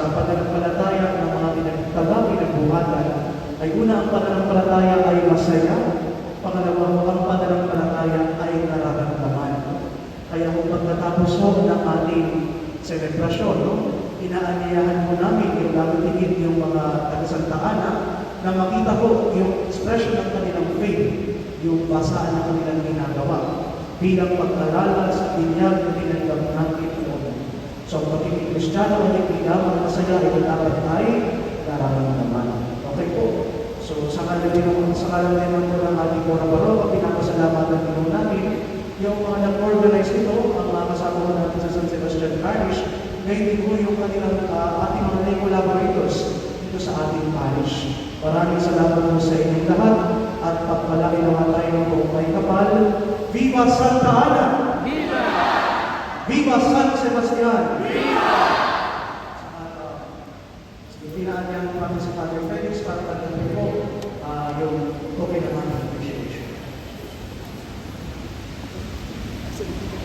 sa pananampalataya ng mga pinagtaga, pinagbuhatan, ay una ang pananampalataya ay masaya, pangalawa ang pananampalataya ay nararamdaman. Kaya kung pagkatapos ho ng ating selebrasyon, no, inaanyayahan mo namin yung lalatingin yung mga taga-Santa Ana na makita ko yung expression ng kanilang faith, yung basaan ng kanilang ginagawa bilang pagkalala sa binyag na tinanggap natin noon. So, pagiging Kristiyano ay hindi lamang masaya, ito dapat ay nararamdaman. Okay po. So, sa kalan din sa naman po ng ating Mora Baroko, pinapasalamatan po namin yung mga nag-organize nito, ang mga kasama ko natin sa San Sebastian Parish, ngayon po yung kanilang ah, ating mga collaborators dito sa ating parish. Maraming salamat po sa inyong lahat at pagpalaki naman tayo ng buong may kapal. Viva Santa Ana! Viva San Sebastian! Viva! At uh, ipinaan niya ang kami Father Felix para patuloy po uh, yung token naman ng appreciation. Thank you.